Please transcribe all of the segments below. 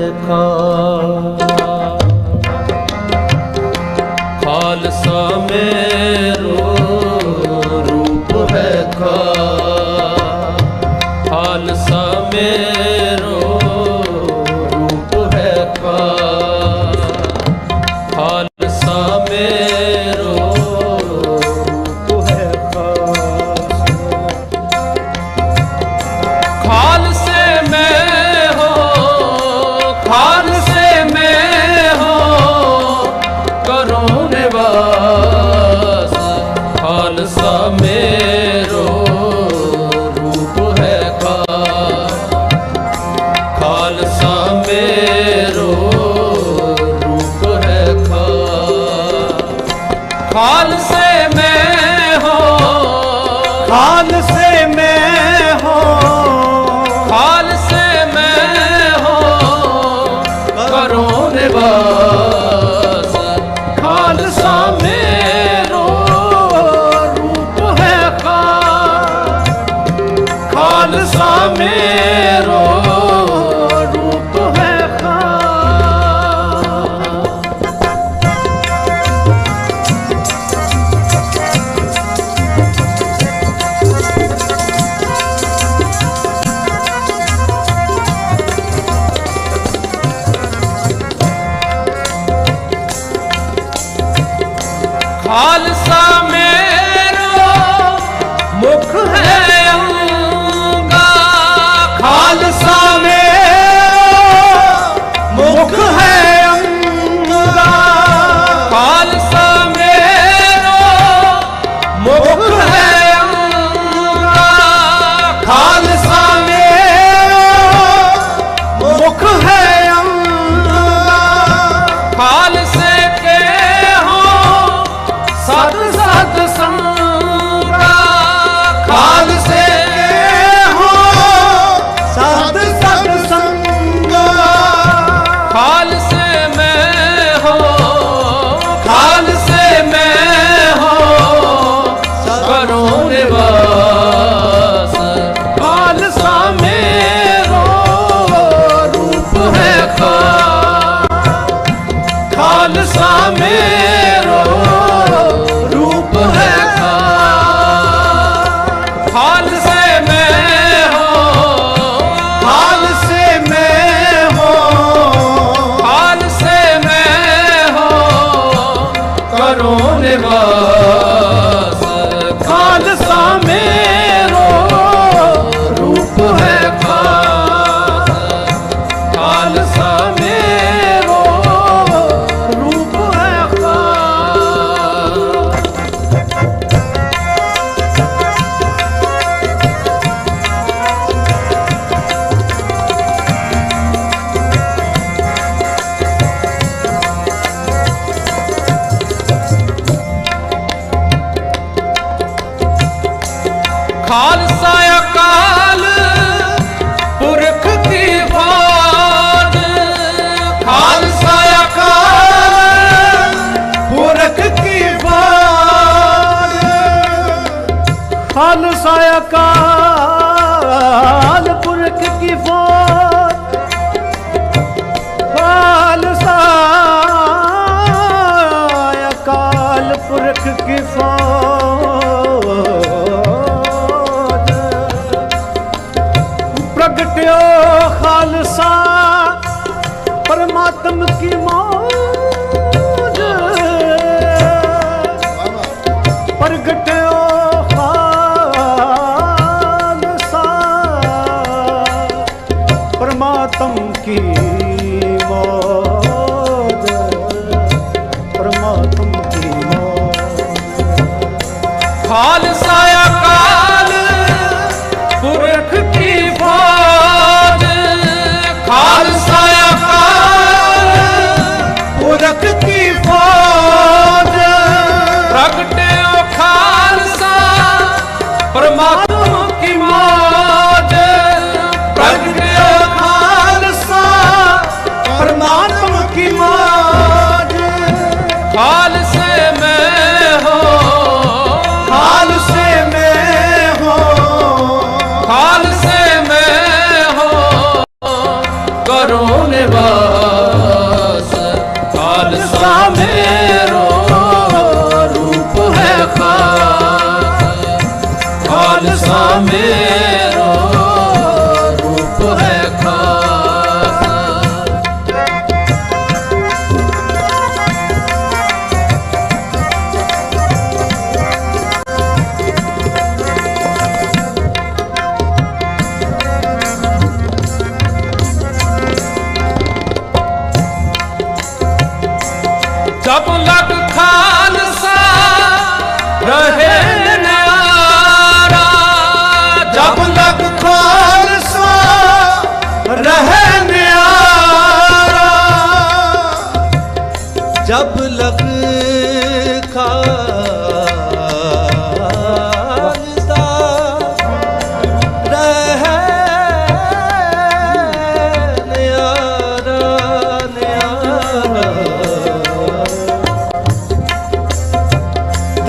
ਰਖਾ ਖਾਲਸਾ ਮੇਰੋ ਰੂਪ ਹੈ ਖਾ ਖਾਲਸਾ ਮੇਰੋ खालसा ਹੋਣੇ ਵਾ 가.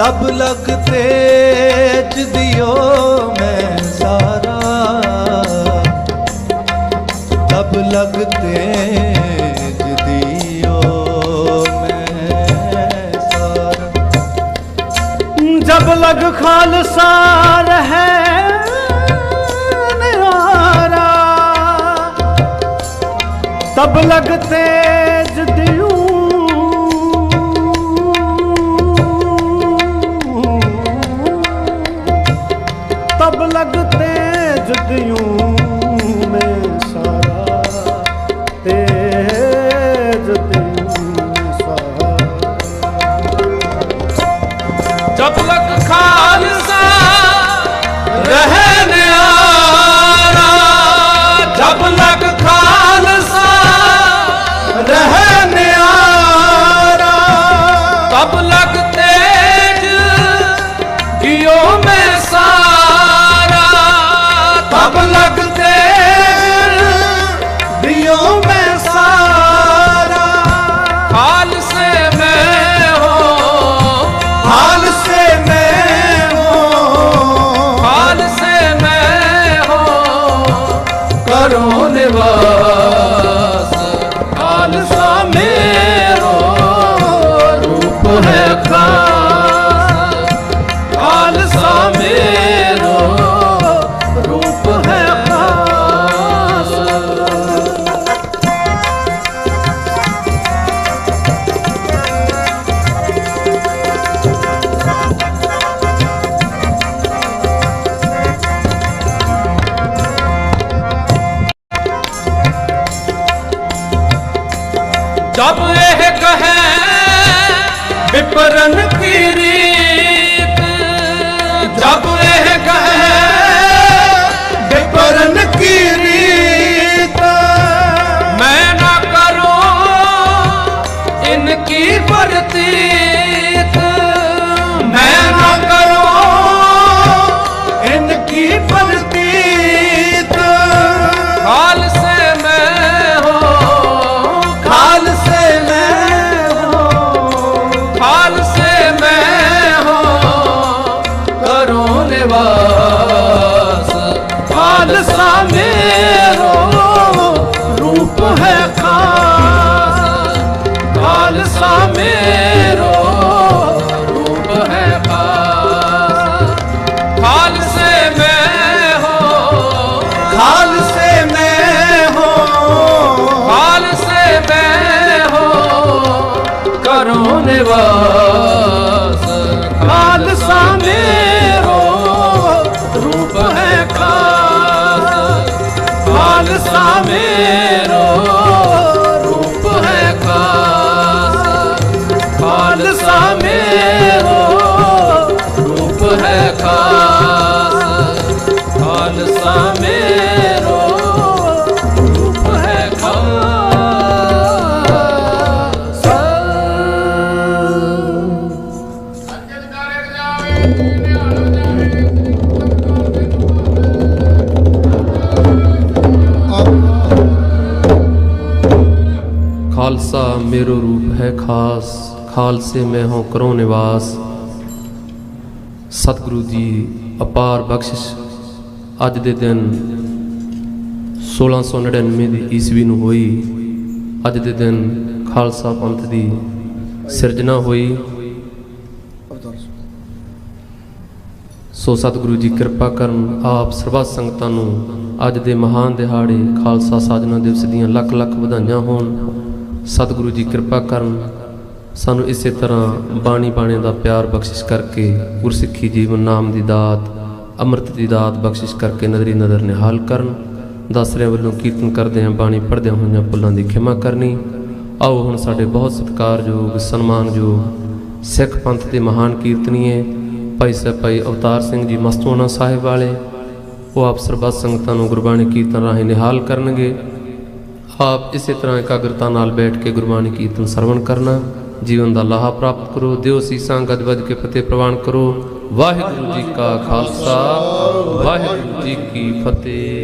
ਲਬ ਲਗਤੇ ਦਿਓ ਮੈਂ ਸਾਰਾ। ਲਬ ਲਗਤੇ ਦਿਓ ਮੈਂ ਸਾਰਾ। ਜਬ ਲਗ ਖਾਲਸਾ ਰਹੇ ਨਿਹਾਰਾ, ਤਬ ਲਗਤੇ ਕਰੋ ਜਬ ਇਹ ਕਹੇ ਵਿਪਰਨ ਕੀ ਨਿਵਾਸ। ਖਾਲਸਾ ਮੇਰੋ ਰੂਪ ਹੈ ਖਾਸ। ਖਾਲਸਾ ਮੇਰੋ ਖਾਲਸਾ ਰੂਪ ਹੈ ਖਾਸ, ਖਾਲਸੇ ਮੈਂ ਹਾਂ ਕਰੋ ਨਿਵਾਸ। ਸਤਿਗੁਰੂ ਜੀ, ਅਪਾਰ ਬਖਸ਼ਿਸ਼। ਅੱਜ ਦੇ ਦਿਨ 1699 ਦੀ ਈਸਵੀ ਨੂੰ ਹੋਈ। ਅੱਜ ਦੇ ਦਿਨ ਖਾਲਸਾ ਪੰਥ ਦੀ ਸਿਰਜਣਾ ਹੋਈ। ਸੋ ਸਤਿਗੁਰੂ ਜੀ, ਕਿਰਪਾ ਕਰਨ ਆਪ ਸਰਬੱਤ ਸੰਗਤਾਂ ਨੂੰ ਅੱਜ ਦੇ ਮਹਾਨ ਦਿਹਾੜੇ ਖਾਲਸਾ ਸਾਜਨਾ ਦਿਵਸ ਦੀਆਂ ਲੱਖ ਲੱਖ ਵਧਾਈਆਂ ਹੋਣ। ਸਤਿਗੁਰੂ ਜੀ ਕਿਰਪਾ ਕਰਨ, ਸਾਨੂੰ ਇਸੇ ਤਰ੍ਹਾਂ ਬਾਣੀ ਬਾਣੇ ਦਾ ਪਿਆਰ ਬਖਸ਼ਿਸ਼ ਕਰਕੇ, ਗੁਰਸਿੱਖੀ ਜੀਵਨ ਨਾਮ ਦੀ ਦਾਤ, ਅੰਮ੍ਰਿਤ ਦੀ ਦਾਤ ਬਖਸ਼ਿਸ਼ ਕਰਕੇ ਨਦਰੀ ਨਦਰ ਨਿਹਾਲ ਕਰਨ। ਦਸਰਿਆਂ ਵੱਲੋਂ ਕੀਰਤਨ ਕਰਦੇ ਹਾਂ, ਬਾਣੀ ਪੜ੍ਹਦਿਆਂ ਹੋਈਆਂ ਭੁੱਲਾਂ ਦੀ ਖਿਮਾ ਕਰਨੀ। ਆਓ ਹੁਣ ਸਾਡੇ ਬਹੁਤ ਸਤਿਕਾਰਯੋਗ, ਸਨਮਾਨਯੋਗ ਸਿੱਖ ਪੰਥ ਦੇ ਮਹਾਨ ਕੀਰਤਨੀਏ, ਭਾਈ ਸਾਹਿਬ ਭਾਈ ਅਵਤਾਰ ਸਿੰਘ ਜੀ ਮਸਤੂਆਣਾ ਸਾਹਿਬ ਵਾਲੇ, ਉਹ ਆਪ ਸਰਬੱਤ ਸੰਗਤਾਂ ਨੂੰ ਗੁਰਬਾਣੀ ਕੀਰਤਨ ਰਾਹੀਂ ਨਿਹਾਲ ਕਰਨਗੇ। ਆਪ ਇਸੇ ਤਰ੍ਹਾਂ ਇਕਾਗਰਤਾ ਨਾਲ ਬੈਠ ਕੇ ਗੁਰਬਾਣੀ ਕੀਰਤਨ ਸਰਵਣ ਕਰਨਾ, ਜੀਵਨ ਦਾ ਲਾਹਾ ਪ੍ਰਾਪਤ ਕਰੋ, ਦਿਓ ਸੀਸਾਂ ਗਦ ਵੱਜ ਕੇ ਫਤਿਹ ਪ੍ਰਵਾਨ ਕਰੋ। ਵਾਹਿਗੁਰੂ ਜੀ ਕਾ ਖਾਲਸਾ, ਵਾਹਿਗੁਰੂ ਜੀ ਕੀ ਫਤਿਹ।